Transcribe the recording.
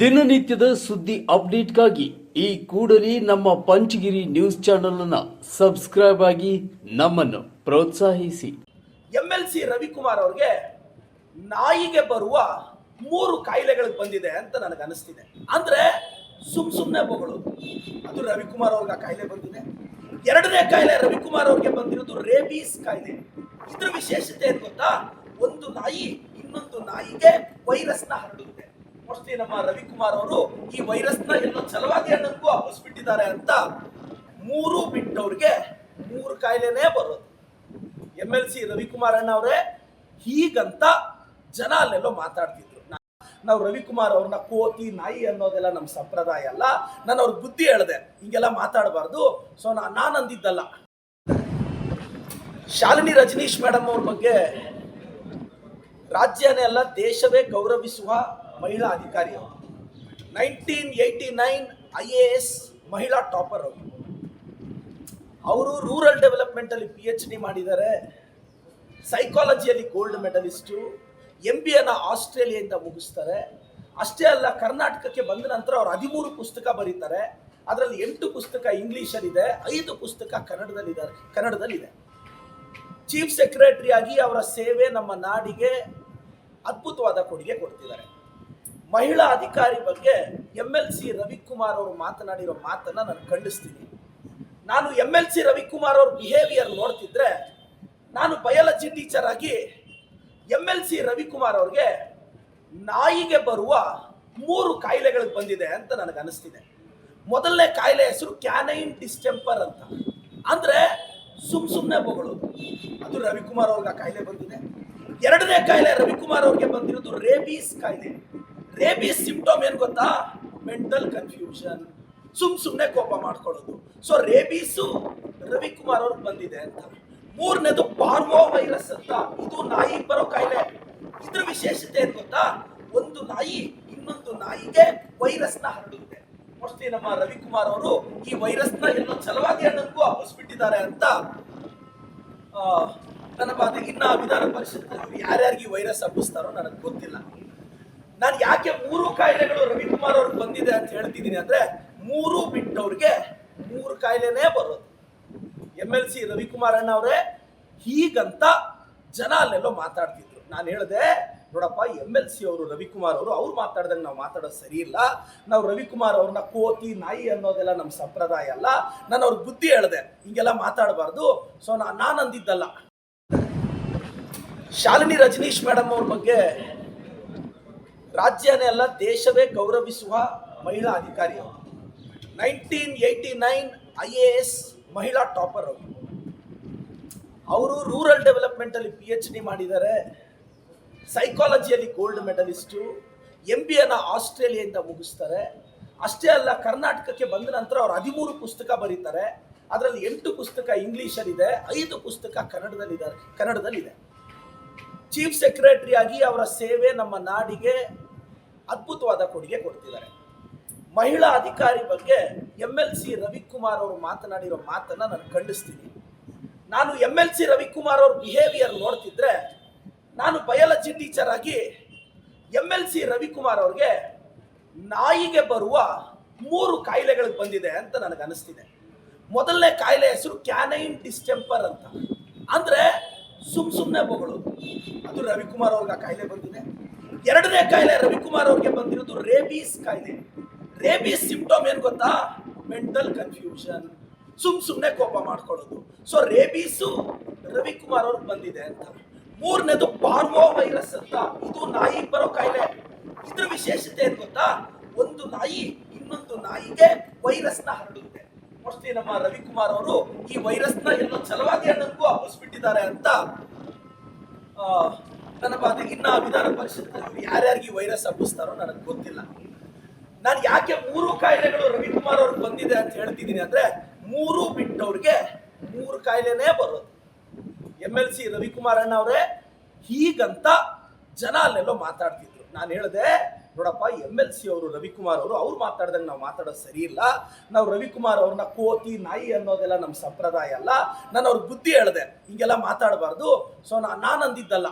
ದಿನನಿತ್ಯದ ಸುದ್ದಿ ಅಪ್ಡೇಟ್ಗಾಗಿ ಈ ಕೂಡಲೇ ನಮ್ಮ ಪಂಚಗಿರಿ ನ್ಯೂಸ್ ಚಾನೆಲ್ ಅನ್ನ ಸಬ್ಸ್ಕ್ರೈಬ್ ಆಗಿ ನಮ್ಮನ್ನು ಪ್ರೋತ್ಸಾಹಿಸಿ. ಎಂ ಎಲ್ ಸಿ ರವಿಕುಮಾರ್ ಅವ್ರಿಗೆ ನಾಯಿಗೆ ಬರುವ ಮೂರು ಕಾಯಿಲೆಗಳು ಬಂದಿದೆ ಅಂತ ನನಗೆ ಅನಿಸ್ತಿದೆ. ಅಂದ್ರೆ ಸುಮ್ ಸುಮ್ನೆ ಬೊಗಳೋದು ಅದು ರವಿಕುಮಾರ್ ಅವ್ರಿಗೆ ಆ ಕಾಯಿಲೆ ಬಂದಿದೆ. ಎರಡನೇ ಕಾಯಿಲೆ ರವಿಕುಮಾರ್ ಅವ್ರಿಗೆ ಬಂದಿರೋದು ರೇಬೀಸ್ ಕಾಯಿಲೆ. ಇದ್ರ ವಿಶೇಷತೆ ಏನು ಗೊತ್ತಾ? ಒಂದು ನಾಯಿ ಇನ್ನೊಂದು ನಾಯಿಗೆ ವೈರಸ್ನ ಹರಡುತ್ತೆ. ಮೋಸ್ಟ್ಲಿ ನಮ್ಮ ರವಿಕುಮಾರ್ ಅವರು ಈ ವೈರಸ್ನ ಎಲ್ಲೋ ಛಲವಾದಿ ಅನ್ನೋದಕ್ಕೂ ಹಬ್ಬಿಸ್ಬಿಟ್ಟಿದ್ದಾರೆ ಅಂತ ಮೂರು ಬಿಟ್ಟವ್ರಿಗೆ ಮೂರು ಕಾಯಿಲೆನೇ ಬರೋದು. ಎಂ ಎಲ್ ಸಿ ರವಿಕುಮಾರ್ ಅಣ್ಣ ಅವರೇ, ಹೀಗಂತ ಜನ ಅಲ್ಲೆಲ್ಲೋ ಮಾತಾಡ್ತಿದ್ರು. ನಾವು ರವಿಕುಮಾರ್ ಅವ್ರನ್ನ ಕೋತಿ, ನಾಯಿ ಅನ್ನೋದೆಲ್ಲ ನಮ್ಮ ಸಂಪ್ರದಾಯ ಅಲ್ಲ. ನಾನು ಅವ್ರಿಗೆ ಬುದ್ಧಿ ಹೇಳಿದೆ, ಹಿಂಗೆಲ್ಲ ಮಾತಾಡಬಾರ್ದು. ಸೊ ನಾನು ಅಂದಿದ್ದಲ್ಲ ಶಾಲಿನಿ ರಜನೀಶ್ ಮೇಡಮ್ ಅವ್ರ ಬಗ್ಗೆ ರಾಜ್ಯನೇ ಅಲ್ಲ, ದೇಶವೇ ಗೌರವಿಸುವ ಮಹಿಳಾ ಅಧಿಕಾರಿ ಅವರು. Nineteen eighty nine I A S ಮಹಿಳಾ ಟಾಪರ್ ಅವರು. ಅವರು ರೂರಲ್ ಡೆವಲಪ್ಮೆಂಟಲ್ಲಿ ಪಿ ಎಚ್ ಡಿ ಮಾಡಿದ್ದಾರೆ. ಸೈಕಾಲಜಿಯಲ್ಲಿ gold medallist M B A ಆಸ್ಟ್ರೇಲಿಯಾದಿಂದ ಮುಗಿಸ್ತಾರೆ. ಅಷ್ಟೇ ಅಲ್ಲ, ಕರ್ನಾಟಕಕ್ಕೆ ಬಂದ ನಂತರ ಅವರು ಹದಿಮೂರು ಪುಸ್ತಕ ಬರೀತಾರೆ. ಅದರಲ್ಲಿ ಎಂಟು ಪುಸ್ತಕ ಇಂಗ್ಲೀಷಲ್ಲಿದೆ, ಐದು ಪುಸ್ತಕ ಕನ್ನಡದಲ್ಲಿದ್ದಾರೆ, ಕನ್ನಡದಲ್ಲಿದೆ. ಚೀಫ್ ಸೆಕ್ರೆಟರಿ ಆಗಿ ಅವರ ಸೇವೆ ನಮ್ಮ ನಾಡಿಗೆ ಅದ್ಭುತವಾದ ಕೊಡುಗೆ ಕೊಡ್ತಿದ್ದಾರೆ. ಮಹಿಳಾ ಅಧಿಕಾರಿ ಬಗ್ಗೆ ಎಂ ಎಲ್ ಸಿ ರವಿಕುಮಾರ್ ಅವರು ಮಾತನಾಡಿರೋ ಮಾತನ್ನ ನಾನು ಖಂಡಿಸ್ತೀನಿ. ನಾನು ಎಂ ಎಲ್ ಸಿ ರವಿಕುಮಾರ್ ಅವ್ರ ಬಿಹೇವಿಯರ್ ನೋಡ್ತಿದ್ರೆ ನಾನು ಬಯಾಲಜಿ ಟೀಚರ್ ಆಗಿ ಎಂ ಎಲ್ ಸಿ ರವಿಕುಮಾರ್ ಅವ್ರಿಗೆ ನಾಯಿಗೆ ಬರುವ ಮೂರು ಕಾಯಿಲೆಗಳು ಬಂದಿದೆ ಅಂತ ನನಗೆ ಅನಿಸ್ತಿದೆ. ಮೊದಲನೇ ಕಾಯಿಲೆ ಹೆಸರು ಕ್ಯಾನೈನ್ ಡಿಸ್ಟೆಂಪರ್ ಅಂತ. ಅಂದ್ರೆ ಸುಮ್ ಸುಮ್ಮನೆ ಬೊಗಳೋದು ಅದು ರವಿಕುಮಾರ್ ಅವ್ರಿಗೆ ಆ ಕಾಯಿಲೆ ಬಂದಿದೆ. ಎರಡನೇ ಕಾಯಿಲೆ ರವಿಕುಮಾರ್ ಅವ್ರಿಗೆ ಬಂದಿರೋದು ರೇಬೀಸ್ ಕಾಯಿಲೆ. ರೇಬೀಸ್ ಸಿಂಪ್ಟಮ್ ಏನ್ ಗೊತ್ತಾ? ಮೆಂಟಲ್ ಕನ್ಫ್ಯೂಷನ್ ಸುಮ್ ಸುಮ್ಮನೆ ಕೋಪ ಮಾಡ್ಕೊಳ್ಳೋದು. ಸೊ ರೇಬೀಸು ರವಿಕುಮಾರ್ ಅವ್ರಿಗೆ ಬಂದಿದೆ ಅಂತ. ಮೂರನೇದು ಪಾರ್ವೋ ವೈರಸ್ ಅಂತ. ಇದು ನಾಯಿ ಬರೋ ಕಾಯಿಲೆ. ಇದ್ರ ವಿಶೇಷತೆ ಏನು ಗೊತ್ತಾ? ಒಂದು ನಾಯಿ ಇನ್ನೊಂದು ನಾಯಿಗೆ ವೈರಸ್ನ ಹರಡುತ್ತೆ. ಮೋಸ್ಟ್ಲಿ ನಮ್ಮ ರವಿಕುಮಾರ್ ಅವರು ಈ ವೈರಸ್ನ ಎಲ್ಲೋ ಚಲವಾಗಿ ಅನ್ನೋದಕ್ಕೂ ಹಬ್ಬಿಸ್ಬಿಟ್ಟಿದ್ದಾರೆ ಅಂತ. ನನ್ನ ಬಾಧೆ ಇನ್ನ ವಿಧಾನ ಪರಿಷತ್ ಯಾರ್ಯಾರಿಗೆ ವೈರಸ್ ಹಬ್ಬಿಸ್ತಾರೋ ನನಗೆ ಗೊತ್ತಿಲ್ಲ. ನಾನು ಯಾಕೆ ಮೂರು ಕಾಯಿಲೆಗಳು ರವಿಕುಮಾರ್ ಅವ್ರಿಗೆ ಬಂದಿದೆ ಅಂತ ಹೇಳ್ತಿದ್ದೀನಿ ಅಂದ್ರೆ ಮೂರು ಬಿಟ್ಟವ್ರಿಗೆ ಮೂರು ಕಾಯಿಲೆನೇ ಬರೋದು. ಎಂ ಎಲ್ ಸಿ ರವಿಕುಮಾರ್ ಅಣ್ಣ ಅವರೇ ಹೀಗಂತ ಜನ ಅಲ್ಲೆಲ್ಲೋ ಮಾತಾಡ್ತಿದ್ರು. ನಾನು ಹೇಳಿದೆ, ನೋಡಪ್ಪ ಎಂ ಎಲ್ ಸಿ ಅವರು, ರವಿಕುಮಾರ್ ಅವರು, ಅವ್ರು ಮಾತಾಡ್ದಂಗೆ ನಾವು ಮಾತಾಡೋದು ಸರಿ ಇಲ್ಲ. ನಾವು ರವಿಕುಮಾರ್ ಅವ್ರನ್ನ ಕೋತಿ, ನಾಯಿ ಅನ್ನೋದೆಲ್ಲ ನಮ್ಮ ಸಂಪ್ರದಾಯ ಅಲ್ಲ. ನಾನು ಅವ್ರಿಗೆ ಬುದ್ಧಿ ಹೇಳಿದೆ, ಹಿಂಗೆಲ್ಲ ಮಾತಾಡಬಾರ್ದು. ಸೊ ನಾನು ಅಂದಿದ್ದಲ್ಲ ಶಾಲಿನಿ ರಜನೀಶ್ ಮೇಡಮ್ ಅವ್ರ ಬಗ್ಗೆ ರಾಜ್ಯನೇ ಅಲ್ಲ, ದೇಶವೇ ಗೌರವಿಸುವ ಮಹಿಳಾ ಅಧಿಕಾರಿ ಅವರು. Nineteen eighty nine I A S ಮಹಿಳಾ ಟಾಪರ್ ಅವರು. ಅವರು ರೂರಲ್ ಡೆವಲಪ್ಮೆಂಟಲ್ಲಿ ಪಿ ಎಚ್ ಡಿ ಮಾಡಿದ್ದಾರೆ. ಸೈಕಾಲಜಿಯಲ್ಲಿ gold medallist M B A ಆಸ್ಟ್ರೇಲಿಯಾದಿಂದ ಮುಗಿಸ್ತಾರೆ. ಅಷ್ಟೇ ಅಲ್ಲ, ಕರ್ನಾಟಕಕ್ಕೆ ಬಂದ ನಂತರ ಅವ್ರು ಹದಿಮೂರು ಪುಸ್ತಕ ಬರೀತಾರೆ. ಅದರಲ್ಲಿ ಎಂಟು ಪುಸ್ತಕ ಇಂಗ್ಲೀಷಲ್ಲಿದೆ, ಐದು ಪುಸ್ತಕ ಕನ್ನಡದಲ್ಲಿದ್ದಾರೆ, ಕನ್ನಡದಲ್ಲಿದೆ. ಚೀಫ್ ಸೆಕ್ರೆಟರಿ ಆಗಿ ಅವರ ಸೇವೆ ನಮ್ಮ ನಾಡಿಗೆ ಅದ್ಭುತವಾದ ಕೊಡುಗೆ ಕೊಡ್ತಿದ್ದಾರೆ. ಮಹಿಳಾ ಅಧಿಕಾರಿ ಬಗ್ಗೆ ಎಂ ಎಲ್ ಸಿ ರವಿಕುಮಾರ್ ಅವರು ಮಾತನಾಡಿರೋ ಮಾತನ್ನ ನಾನು ಖಂಡಿಸ್ತೀನಿ. ನಾನು ಎಂ ಎಲ್ ಸಿ ರವಿಕುಮಾರ್ ಅವ್ರ ಬಿಹೇವಿಯರ್ ನೋಡ್ತಿದ್ರೆ ನಾನು ಬಯಾಲಜಿ ಟೀಚರ್ ಆಗಿ ಎಂ ಎಲ್ ಸಿ ರವಿಕುಮಾರ್ ಅವ್ರಿಗೆ ನಾಯಿಗೆ ಬರುವ ಮೂರು ಕಾಯಿಲೆಗಳು ಬಂದಿದೆ ಅಂತ ನನಗೆ ಅನಿಸ್ತಿದೆ. ಮೊದಲನೇ ಕಾಯಿಲೆ ಹೆಸರು ಕ್ಯಾನೈನ್ ಡಿಸ್ಟೆಂಪರ್ ಅಂತ. ಅಂದ್ರೆ ಸುಮ್ ಸುಮ್ಮನೆ ಬಗಳು. ಅದು ರವಿಕುಮಾರ್ ಅವ್ರಿಗೆ ಆ ಕಾಯಿಲೆ ಬಂದಿದೆ. ಎರಡನೇ ಕಾಯಿಲೆ ರವಿಕುಮಾರ್ ಅವ್ರಿಗೆ ಬಂದಿರೋದು ರೇಬೀಸ್ ಕಾಯಿಲೆ. ರೇಬೀಸ್ ಸಿಂಪ್ಟಮ್ ಏನು ಗೊತ್ತಾ? ಮೆಂಟಲ್ ಕನ್ಫ್ಯೂಷನ್ ಸುಮ್ ಸುಮ್ಮನೆ ಕೋಪ ಮಾಡ್ಕೊಳ್ಳೋದು. ಸೊ ರೇಬೀಸು ರವಿಕುಮಾರ್ ಅವ್ರಿಗೆ ಬಂದಿದೆ ಅಂತ. ಮೂರನೇದು ಪಾರ್ವೋ ವೈರಸ್ ಅಂತ. ಇದು ನಾಯಿ ಬರೋ ಕಾಯಿಲೆ. ಇದ್ರ ವಿಶೇಷತೆ ಏನು ಗೊತ್ತಾ? ಒಂದು ನಾಯಿ ಇನ್ನೊಂದು ನಾಯಿಗೆ ವೈರಸ್ನ ಹರಡುತ್ತೆ. ಮೋಸ್ಟ್ಲಿ ನಮ್ಮ ರವಿಕುಮಾರ್ ಅವರು ಈ ವೈರಸ್ನ ಎಲ್ಲೋ ಛಲವಾದಿ ಅನ್ನೋದಕ್ಕೂ ಹಬ್ಬಿಸ್ಬಿಟ್ಟಿದ್ದಾರೆ ಅಂತ ನನ್ನ ಬಾಧೆ ಇನ್ನ ವಿಧಾನ ಪರಿಷತ್ ಯಾರ್ಯಾರಿಗೆ ವೈರಸ್ ಹಬ್ಬಿಸ್ತಾರೋ ನನಗೆ ಗೊತ್ತಿಲ್ಲ. ನಾನು ಯಾಕೆ ಮೂರು ಕಾಯಿಲೆಗಳು ರವಿಕುಮಾರ್ ಅವ್ರಿಗೆ ಬಂದಿದೆ ಅಂತ ಹೇಳ್ತಿದ್ದೀನಿ ಅಂದ್ರೆ ಮೂರು ಬಿಟ್ಟವ್ರಿಗೆ ಮೂರು ಕಾಯಿಲೆನೇ ಬರೋದು. ಎಂ ಎಲ್ ಸಿ ರವಿಕುಮಾರ್ ಅಣ್ಣ ಅವರೇ ಹೀಗಂತ ಜನ ಅಲ್ಲೆಲ್ಲೋ ಮಾತಾಡ್ತಿದ್ರು. ನಾನು ಹೇಳಿದೆ, ನೋಡಪ್ಪ ಎಂ ಎಲ್ ಸಿ ಅವರು, ರವಿಕುಮಾರ್ ಅವರು, ಅವ್ರು ಮಾತಾಡ್ದಂಗೆ ನಾವು ಮಾತಾಡೋದು ಸರಿ ಇಲ್ಲ. ನಾವು ರವಿಕುಮಾರ್ ಅವ್ರನ್ನ ಕೋತಿ, ನಾಯಿ ಅನ್ನೋದೆಲ್ಲ ನಮ್ಮ ಸಂಪ್ರದಾಯ ಅಲ್ಲ. ನಾನು ಅವ್ರ ಬುದ್ಧಿ ಹೇಳಿದೆ, ಹಿಂಗೆಲ್ಲ ಮಾತಾಡಬಾರ್ದು. ಸೊ ನಾನು ಅಂದಿದ್ದಲ್ಲ.